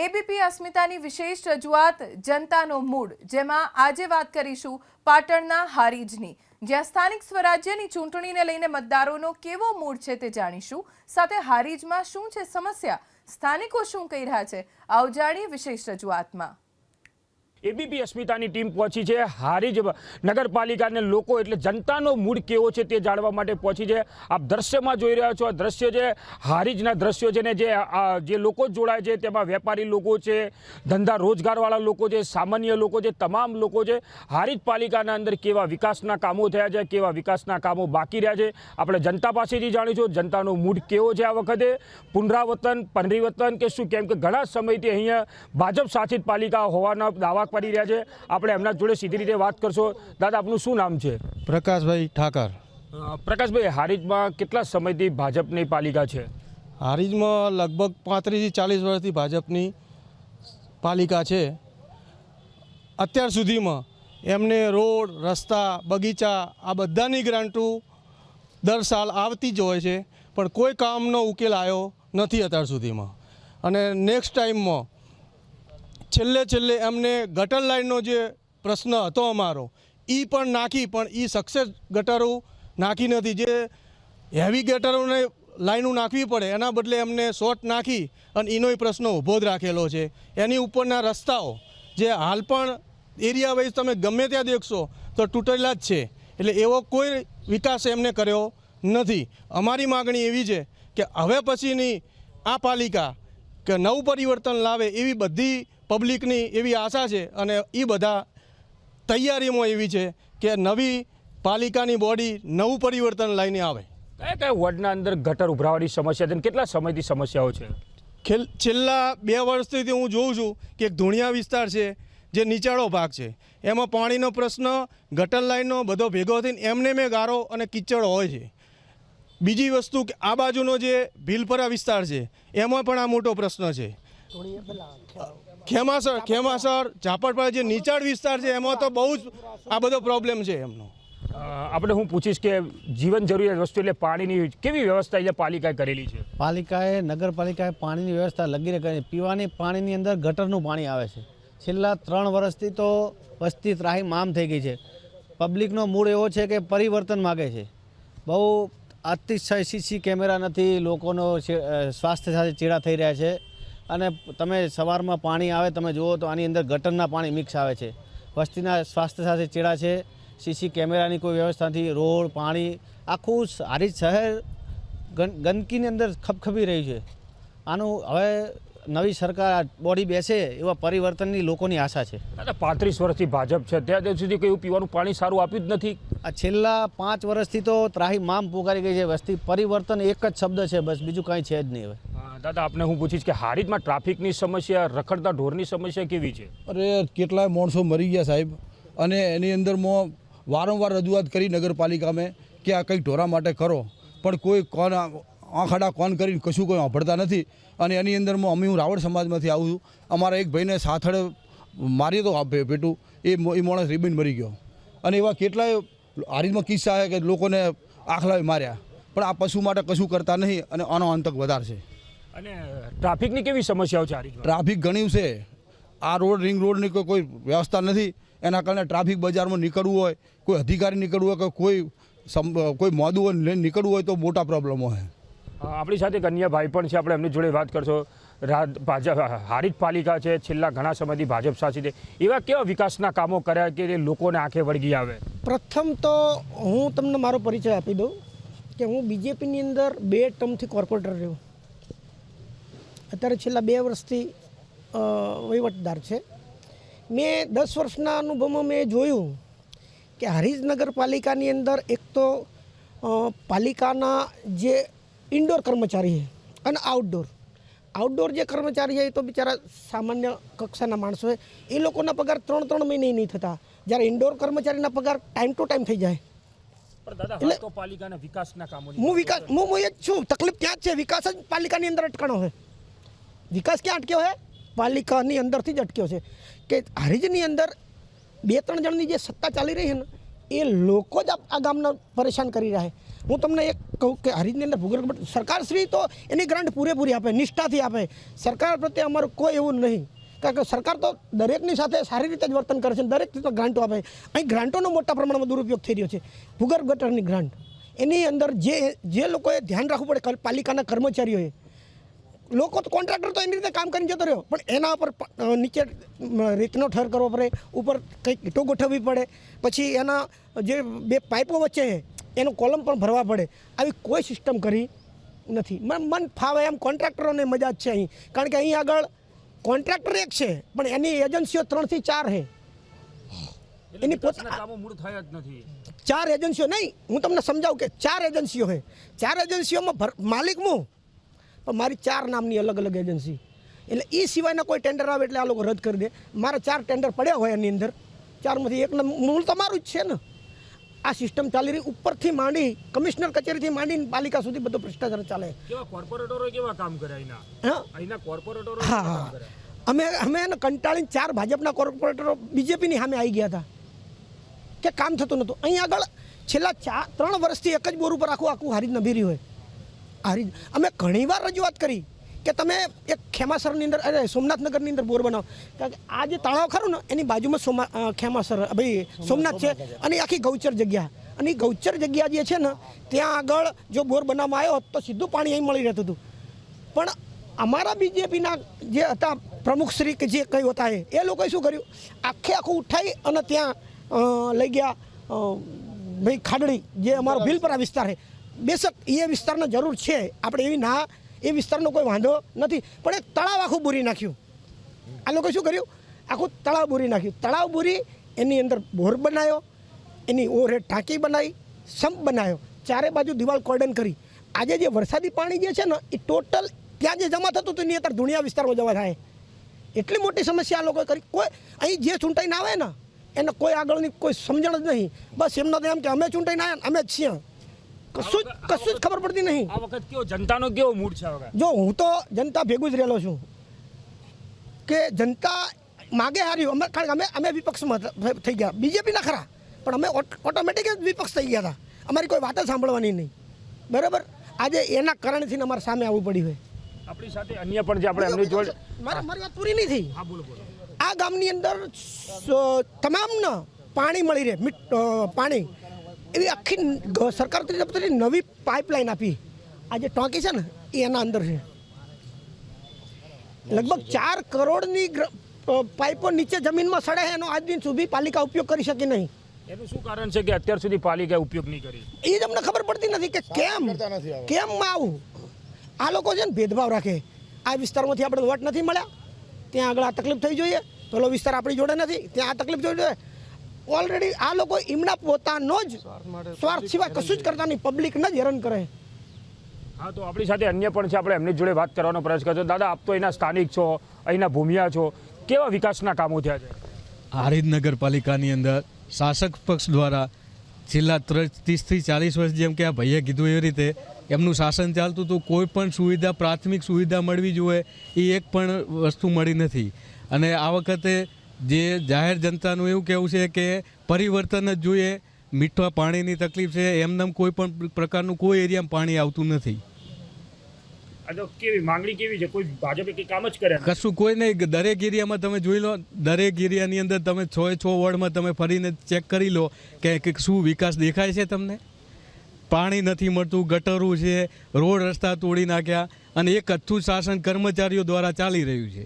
ABP અસ્મિતાની વિશેષ રજૂઆત જનતાનો મૂડ, જેમાં આજે વાત કરીશું પાટણના હારીજની. જ્યાં સ્થાનિક સ્વરાજ્યની ચૂંટણીને લઈને મતદારોનો કેવો મૂડ છે તે જાણીશું. સાથે હારીજમાં શું છે સમસ્યા? સ્થાનિકો શું કહી રહ્યા છે? આવો જાણીએ વિશેષ રજૂઆતમાં. એબીપી અસ્મિતાની ટીમ પહોંચી છે. હારીજ નગરપાલિકાને લોકો એટલે જનતાનો મૂડ કેવો છે તે જાણવા માટે પહોંચી છે. આપ દ્રશ્યમાં જોઈ રહ્યા છો આ દ્રશ્ય છે, હારીજના દ્રશ્યો છે ને જે જે લોકો જોડાય છે તેમાં વેપારી લોકો છે, ધંધા રોજગારવાળા લોકો છે, સામાન્ય લોકો છે, તમામ લોકો છે. હારીજ પાલિકાના અંદર કેવા વિકાસના કામો થયા છે, કેવા વિકાસના કામો બાકી રહ્યા છે, આપણે જનતા પાસેથી જાણીશું જનતાનો મૂડ કેવો છે આ વખતે. પુનરાવર્તન, પરિવર્તન કે શું? કેમ કે ઘણા સમયથી અહીંયા ભાજપ શાસિત પાલિકા હોવાના દાવા કરી રહ્યા છે. આપણે એમના જોડે સીધી રીતે વાત કરશો. દાદા આપનું શું નામ છે? પ્રકાશભાઈ ઠાકર. પ્રકાશભાઈ હારીજમાં કેટલા સમયથી ભાજપની પાલિકા છે? હારીજમાં લગભગ પાંત્રીસથી ચાલીસ વર્ષથી ભાજપની પાલિકા છે. અત્યાર સુધીમાં એમને રોડ રસ્તા બગીચા આ બધાની ગ્રાન્ટો દર સાલ આવતી જ હોય છે. પણ કોઈ કામનો ઉકેલ આવ્યો નથી અત્યાર સુધીમાં. અને નેક્સ્ટ ટાઈમમાં છેલ્લે છેલ્લે એમને ગટર લાઇનનો જે પ્રશ્ન હતો અમારો એ પણ નાખી, પણ એ સક્સેસ ગટરો નાખી નથી. જે હેવી ગટરોને લાઈનો નાખવી પડે, એના બદલે એમને શોર્ટ નાખી અને એનોય પ્રશ્ન ઊભો જ રાખેલો છે. એની ઉપરના રસ્તાઓ, જે હાલ પણ એરિયા વાઇઝ તમે ગમે ત્યાં દેખશો, તો તૂટેલા જ છે. એટલે એવો કોઈ વિકાસ એમને કર્યો નથી. અમારી માગણી એવી છે કે હવે પછીની આ પાલિકા કે નવું પરિવર્તન લાવે એવી બધી પબ્લિકની એવી આશા છે અને એ બધા તૈયારીમાં એવી છે કે નવી પાલિકાની બોડી નવું પરિવર્તન લઈને આવે. કયા કયા વોર્ડના અંદર ગટર ઉભરાવાની સમસ્યા છે કેટલા સમયથી સમસ્યાઓ છે? છેલ્લા બે વર્ષથી હું જોઉં છું કે એક ધૂણિયા વિસ્તાર છે જે નીચાળો ભાગ છે. એમાં પાણીનો પ્રશ્ન ગટર લાઈનનો બધો ભેગો થઈને એમને મેં ગારો અને કિચડ હોય છે. બીજી વસ્તુ કે આ બાજુનો જે ભીલપરા વિસ્તાર છે એમાં પણ આ મોટો પ્રશ્ન છે. ખેમાસર ખેમાસર ઝાપડપાડા જે નીચાણ વિસ્તાર છે એમાં તો બહુ જ આ બધો પ્રોબ્લેમ છે એમનો. આપણે હું પૂછીશ કે જીવન જરૂરિયાત વસ્તુ એટલે પાણીની કેવી વ્યવસ્થા એટલે પાલિકાએ કરેલી છે? પાલિકાએ નગરપાલિકાએ પાણીની વ્યવસ્થા લગીને કરી. પીવાની પાણીની અંદર ગટરનું પાણી આવે છે. છેલ્લા ત્રણ વર્ષથી તો વસ્તી ત્રાહી મામ થઈ ગઈ છે. પબ્લિકનો મૂળ એવો છે કે પરિવર્તન માગે છે. બહુ અતિશય સીસી કેમેરા નથી લોકોનો સ્વાસ્થ્ય સાથે ચેડા થઈ રહ્યા છે. અને તમે સવારમાં પાણી આવે તમે જુઓ તો આની અંદર ગટરના પાણી મિક્સ આવે છે. વસ્તીના સ્વાસ્થ્ય સાથે ચેડા છે. સીસી કેમેરાની કોઈ વ્યવસ્થા નથી. રોડ પાણી આખું હારી શહેર ગંદકીની અંદર ખપખપી રહ્યું છે. આનું હવે નવી સરકાર બોડી બેસે એવા પરિવર્તનની લોકોની આશા છે. દાદા પાંત્રીસ વર્ષથી ભાજપ છે. ત્યાં સુધી કયું પીવાનું પાણી સારું આપ્યું જ નથી. આ છેલ્લા પાંચ વર્ષથી તો ત્રાહી મામ પુકારી ગઈ છે. વસ્તી પરિવર્તન એક જ શબ્દ છે. બસ બીજું કાંઈ છે જ નહીં હવે. દાદા આપણે હું પૂછીશ કે હારીજમાં ટ્રાફિકની સમસ્યા, રખડતા ઢોરની સમસ્યા કેવી છે? અરે, કેટલાય માણસો મરી ગયા સાહેબ. અને એની અંદરમાં વારંવાર રજૂઆત કરી નગરપાલિકામાં કે આ કંઈક ઢોરા માટે કરો પણ કોઈ કોણ આંખાડા કોન કરીને કશું કોઈ સાંભળતા નથી. અને એની અંદરમાં અમે હું રાવણ સમાજમાંથી આવું છું. અમારા એક ભાઈને સાથળે મારી તો ભેટું એ મો- એ માણસ રીબીન મરી ગયો. અને એવા કેટલાય હારીમાં કિસ્સા છે કે લોકોને આખલાવી માર્યા. પણ આ પશુ માટે કશું કરતા નહીં અને આનો અંતક વધારશે. અને ટ્રાફિકની કેવી સમસ્યાઓ છે ટ્રાફિક ઘણી છે. આ રોડ રિંગ રોડની કોઈ કોઈ વ્યવસ્થા નથી. એના કારણે ટ્રાફિક બજારમાં નીકળવું હોય કોઈ અધિકારી નીકળવું હોય કે કોઈ સમ- કોઈ મોદું હોય નીકળવું હોય તો મોટા પ્રોબ્લેમો હોય આપણી સાથે કન્યા ભાઈ પણ છે. આપણે એમની જોડે વાત કરશો. ભાજપ હારીજ પાલિકા છે. છેલ્લા ઘણા સમયથી ભાજપ શાસિત છે. એવા કેવા વિકાસના કામો કર્યા કે જે લોકોને આંખે વળગી આવે? પ્રથમ તો હું તમને મારો પરિચય આપી દઉં કે હું બીજેપીની અંદર બે ટર્મથી કોર્પોરેટર રહ્યો. અત્યારે છેલ્લા બે વર્ષથી વહીવટદાર છે. મેં દસ વર્ષના અનુભવમાં મેં જોયું કે હરીજ નગરપાલિકાની અંદર એક તો પાલિકાના જે ઇન્ડોર કર્મચારી છે અને આઉટડોર. આઉટડોર જે કર્મચારી છે એ તો બિચારા સામાન્ય કક્ષાના માણસો છે. એ લોકોના પગાર ત્રણ ત્રણ મહિને નહીં થતા. જ્યારે ઇન્ડોર કર્મચારીના પગાર ટાઈમ ટુ ટાઈમ થઈ જાય. હું વિકાસ હું હું એ જ છું. તકલીફ ત્યાં જ છે? વિકાસ જ પાલિકાની અંદર અટકણો છે. વિકાસ ક્યાં અટક્યો છે પાલિકાની અંદરથી જ અટક્યો છે. કે હરીજની અંદર બે, ત્રણ જણની જે સત્તા ચાલી રહી છે ને, એ લોકો જ આ ગામને પરેશાન કરી રહ્યા છે. હું તમને એક કહું કે હરીજની અંદર ભૂગર્ભ સરકારશ્રી તો એની ગ્રાન્ટ પૂરેપૂરી આપે, નિષ્ઠાથી આપે. સરકાર પ્રત્યે અમારું કોઈ એવું નહીં. કારણ કે સરકાર તો દરેકની સાથે સારી રીતે જ વર્તન કરે છે દરેક ગ્રાન્ટો આપે. અહીં ગ્રાન્ટોનો મોટા પ્રમાણમાં દુરુપયોગ થઈ રહ્યો છે. ભૂગર્ભ ગટરની ગ્રાન્ટ. એની અંદર જે જે લોકોએ ધ્યાન રાખવું પડે, પાલિકાના કર્મચારીઓએ લોકો તો કોન્ટ્રાક્ટર તો એની રીતે કામ કરીને જતો રહ્યો. પણ એના ઉપર નીચે રીતનો ઠર કરવો પડે ઉપર કંઈક ઈટો ગોઠવવી પડે. પછી એના જે બે પાઇપો વચ્ચે છે એનું કોલમ પણ ભરવા પડે. આવી કોઈ સિસ્ટમ કરી નથી. મન ફાવે એમ કોન્ટ્રાક્ટરોને મજા જ છે અહીં. કારણ કે અહીં આગળ કોન્ટ્રાક્ટર એક છે પણ એની એજન્સીઓ ત્રણથી ચાર છે. એની નથી. ચાર એજન્સીઓ નહીં હું તમને સમજાવું કે ચાર એજન્સીઓ છે. ચાર એજન્સીઓમાં માલિક હું? મારી ચાર નામની અલગ અલગ એજન્સી. એટલે એ સિવાયના કોઈ ટેન્ડર આવે એટલે આ લોકો રદ કરી દે. મારા ચાર ટેન્ડર પડ્યા હોય એની અંદર. ચારમાંથી એક મૂળ તો મારું જ છે ને. આ સિસ્ટમ ચાલી રહી. ઉપરથી માંડી કમિશનર કચેરીથી માંડીને પાલિકા સુધી બધો ભ્રષ્ટાચાર ચાલે. કેવા કોર્પોરેટરો કેવા કામ કરે અહીંના? કોર્પોરેટરો હા અમે અમે એને કંટાળીને ચાર ભાજપના કોર્પોરેટરો બીજેપીની સામે આવી ગયા હતા. કે કામ થતું નહોતું. અહીં આગળ છેલ્લા ચાર ત્રણ વર્ષથી એક જ બોર ઉપર આખું આખું હારીજ નભીરી હોય. હારીજ અમે ઘણીવાર રજૂઆત કરી કે તમે એક ખેમાસરની અંદર અરે સોમનાથનગરની અંદર બોર બનાવો. કારણ કે આ જે તળાવ ખરું ને એની બાજુમાં સોમા ખેમાસર ભાઈ સોમનાથ છે અને આખી ગૌચર જગ્યા. અને એ ગૌચર જગ્યા જે છે ને ત્યાં આગળ જો બોર બનાવવામાં આવ્યો તો સીધું પાણી અહીં મળી રહેતું હતું. પણ અમારા બીજેપીના જે હતા પ્રમુખ શ્રી કે જે કંઈ હતા એ એ લોકોએ શું કર્યું? આખે આખું ઉઠાઈ અને ત્યાં લઈ ગયા ભાઈ ખાડડી જે અમારો ભીલપરા વિસ્તાર છે. બેશક એ વિસ્તારને જરૂર છે. આપણે એવી ના એ વિસ્તારનો કોઈ વાંધો નથી. પણ એક તળાવ આખું બૂરી નાખ્યું. આ લોકોએ શું કર્યું? આખું તળાવ બૂરી નાખ્યું. તળાવ બૂરી એની અંદર બોર બનાવ્યો એની ઓવરહેડ ટાંકી બનાવી, સંપ બનાવ્યો ચારે બાજુ દિવાલ કોર્ડન કરી. આજે જે વરસાદી પાણી જે છે ને, એ ટોટલ ત્યાં જે જમા થતું હતું, એની અત્યારે ધુણિયા વિસ્તારમાં જવા થાય. એટલી મોટી સમસ્યા આ લોકોએ કરી. કોઈ અહીં જે ચૂંટાઈને આવે ને, એને કોઈ આગળની કોઈ સમજણ જ નહીં. બસ એમનો તો એમ કે, અમે ચૂંટાઈને આવ્યા અમે જ છીએ. કશું જ કશું જ ખબર પડતી નહીં. આ વખત કેવો જનતાનો કેવો મૂડ છે હવે જો હું તો જનતા ભેગું જ રહેલો છું. કે જનતા માગે હાર્યું. અમે કારણ કે અમે અમે વિપક્ષમાં થઈ ગયા. બીજેપીના ખરા. પણ અમે ઓટોમેટિક જ વિપક્ષ થઈ ગયા હતા. અમારી કોઈ વાત સાંભળવાની નહીં. બરાબર? આજે એના કારણથી અમારે સામે આવવું પડ્યું હોય આપણી સાથે અન્ય પણ જે આપણે એમની જોડે મારી મારી વાત પૂરી નહીં થઈ. હા બોલો બોલો. આ ગામની અંદર તમામને પાણી મળી રહે. મીઠ પાણી. એવી આખી સરકાર તરફથી નવી પાઇપલાઇન આપી. આ જે ટાંકી છે ને એ એના અંદર છે. લગભગ ચાર કરોડની પાઇપો નીચે જમીનમાં સડે છે એનો આજ દિન સુધી પાલિકા ઉપયોગ કરી શકી નહીં. એનું શું કારણ છે કે અત્યાર સુધી પાલિકાએ ઉપયોગ નહીં કરી? એ જ અમને ખબર પડતી નથી કે કેમ કેમ આવું. આ લોકો છે ને ભેદભાવ રાખે. આ વિસ્તારમાંથી આપણે વોટ નથી મળ્યા. ત્યાં આગળ આ તકલીફ થઈ જોઈએ પેલો વિસ્તાર આપણી જોડે નથી. ત્યાં આ તકલીફ જોઈ જોઈએ. ઓલરેડી આ લોકો એમના પોતાનો જ સ્વાર્થ સિવાય કશું જ કરતા નહીં. પબ્લિકને જ હેરાન કરે. હા તો આપણી સાથે અન્ય પણ છે. આપણે એમની જોડે વાત કરવાનો પ્રયાસ કરજો. દાદા આપ તો અહીંના સ્થાનિક છો અહીંના ભૂમિયા છો. કેવા વિકાસના કામો થયા છે? હારીજ નગરપાલિકાની અંદર શાસક પક્ષ દ્વારા છેલ્લા ત્રીસથી ચાલીસ વર્ષ જેમ કે આ ભાઈએ કીધું એવી રીતે એમનું શાસન ચાલતું હતું. કોઈ પણ સુવિધા પ્રાથમિક સુવિધા મળવી જોઈએ એ એક પણ વસ્તુ મળી નથી. અને આ વખતે જે જાહેર જનતાનું એવું કહેવું છે કે પરિવર્તન જ જોઈએ મીઠા પાણીની તકલીફ છે એમનેમ કોઈ પણ પ્રકારનું કોઈ એરિયામાં પાણી આવતું નથી. કેવી માંગણી કેવી છે? કોઈ ભાજપે કંઈ કામ જ કર્યા કશું કોઈ નહીં દરેક એરિયામાં તમે જોઈ લો દરેક એરિયાની અંદર તમે છ એ છ વોર્ડમાં તમે ફરીને ચેક કરી લો કે શું વિકાસ દેખાય છે તમને? પાણી નથી મળતું ગટરું છે રોડ રસ્તા તોડી નાખ્યા અને એક કચ્છું શાસન કર્મચારીઓ દ્વારા ચાલી રહ્યું છે.